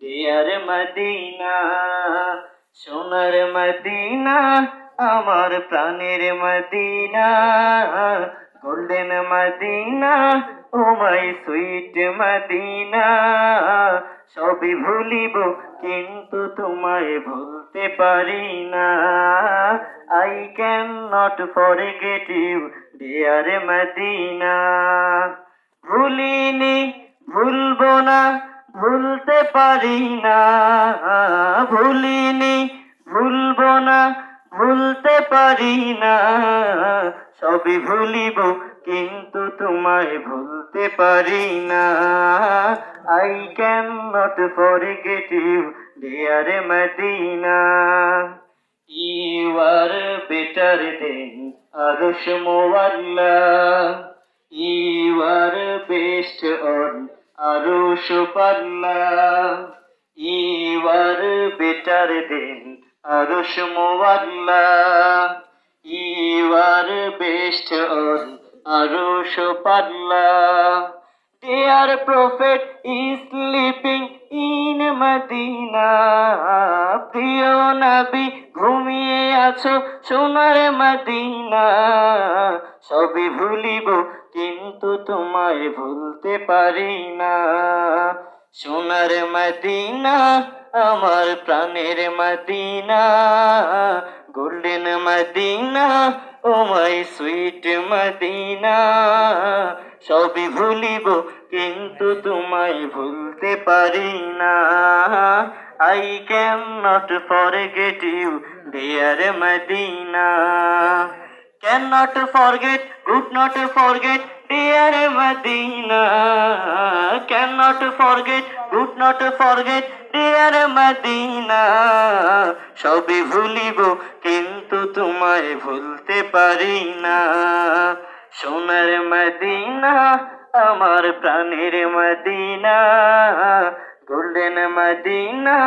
Dear Medina, সোনার Medina, আমার প্রাণের Medina golden Medina, oh my sweet Medina. সবই ভুলিব কিন্তু তোমায় ভুলতে পারি না। I can not forget you dear Medina. ভুলিনি, ভুলবো না ভুলতে পারি না। ভুলিনি, ভুলবো না, ভুলতে পারি না। সবই ভুলিব, কিন্তু তোমায় ভুলতে পারি না। I can not forget you dear Medina You are better than Arush Mowalla. You are best on You are better than Arush Mowalla. You are best on Arush Palla. Dear Prophet is sleeping Medina. প্রিয় নবী, ঘুমিয়ে আছো সোনার Medina. সবই ভুলিব, কিন্তু তোমায় ভুলতে পারি না। সোনার মদিনা, আমার প্রাণের Medina. Golden Medina, oh my sweet Medina. সবই ভুলিব, কিন্তু তোমায় ভুলতে পারি না। Forget you dear Medina can not forget good not forget dear Medina can not forget good not forget dear Medina সবই ভুলিব, কিন্তু তোমায় ভুলতে পারি না। সোনার মদিনা, আমার প্রাণের Medina. Golden Medina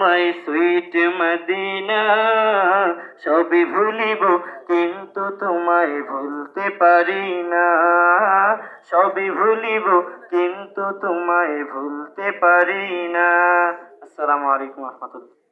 my sweet Medina সবই ভুলিব, কিন্তু তোমায় ভুলতে পারি না। সবই ভুলিব, কিন্তু তোমায় ভুলতে পারি না। আসসালামু আলাইকুম রহমতুল্লাহ।